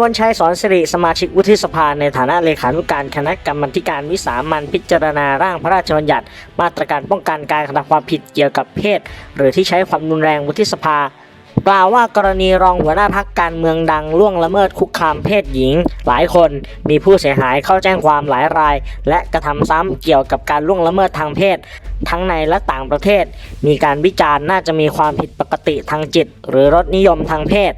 วันชัยสอนสิริสมาชิกวุฒิสภาในฐานะเลขานุการคณะกรรมธิการวิสามันพิจารณาร่างพระราชบัญญัติ มาตรการป้องกันการกระทำความผิดเกี่ยวกับเพศ หรือที่ใช้ความรุนแรงวุฒิสภากล่าวว่ากรณีรองหัวหน้าพักการเมืองดังล่วงละเมิดคุกคามเพศหญิง หลายคนมีผู้เสียหายเข้าแจ้งความหลายราย และกระทำซ้ำเกี่ยวกับการล่วงละเมิดทางเพศ ทั้งในและต่างประเทศ มีการวิจารณ์น่าจะมีความผิดปกติทางจิต หรือรสนิยมทางเพศ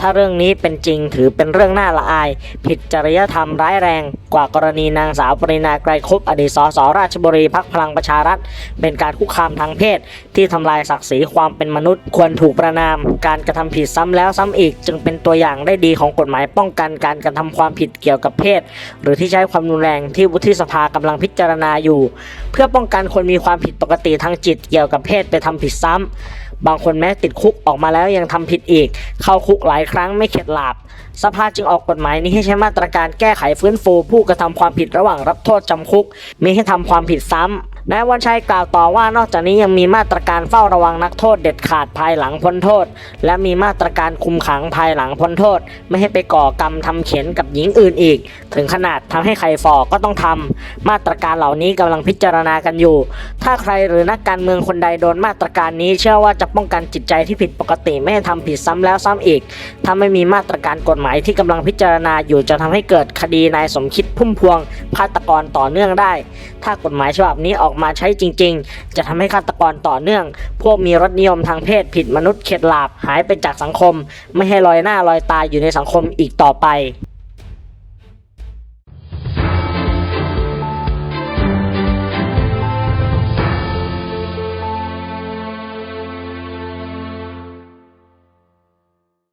ถ้าเรื่องนี้เป็นจริงถือเป็นเรื่องน่าละอาย ผิดจริยธรรมร้ายแรง กว่ากรณีนางสาวปรินาไกรคุปอดีตสสราชบุรีพักพลังประชารัฐ เป็นการคุกคามทางเพศ ที่ทำลายศักดิ์ศรีความเป็นมนุษย์ ควรถูกประนาม การกระทำผิดซ้ำแล้วซ้ำอีก จึงเป็นตัวอย่างได้ดีของกฎหมายป้องกันการกระทำความผิดเกี่ยวกับเพศ หรือที่ใช้ความรุนแรงที่วุฒิสภากำลังพิจารณาอยู่ เพื่อป้องกันคนมีความผิดปกติทางจิตเกี่ยวกับเพศไปทำผิดซ้ำบางคนแม้ติดคุกออกมาแล้วยังทำผิดอีก เข้าคุกหลายครั้งไม่เข็ดหลาบสภาจึงออกกฎหมายนี้ให้ใช้มาตรการแก้ไขฟื้นฟู ผู้กระทำความผิดระหว่างรับโทษจำคุกมิให้ทำความผิดซ้ำ นายวันชัยกล่าวต่อว่านอกจากนี้ยังมีมาตรการเฝ้าระวังนักโทษเด็ดขาดภายหลังพ้นโทษ และมีมาตรการคุมขังภายหลังพ้นโทษ ไม่ให้ไปก่อกรรมทำเขียนกับหญิงอื่นอีก ถึงขนาดทำให้ใครฟอก็ต้องทำมาตรการเหล่านี้กำลังพิจารณากันอยู่ ถ้าใครหรือนักการเมืองคนใดโดนมาตรการนี้ เชื่อว่าจะป้องกันจิตใจที่ผิดปกติไม่ให้ทำผิดซ้ำแล้วซ้ำอีกถ้าไม่มีมาตรการกฎหมายที่กำลังพิจารณาอยู่จะทำให้เกิดคดีนายสมคิดพุ่มพวงฆาตกรต่อเนื่องได้ ถ้ากฎหมายฉบับนี้ออกมาใช้จริง ๆ จะทำให้ฆาตกรต่อเนื่อง พวกมีรสนิยมทางเพศผิดมนุษย์เข็ดหลาบหายไปจากสังคม ไม่ให้ลอยหน้าลอยตาอยู่ในสังคมอีกต่อไป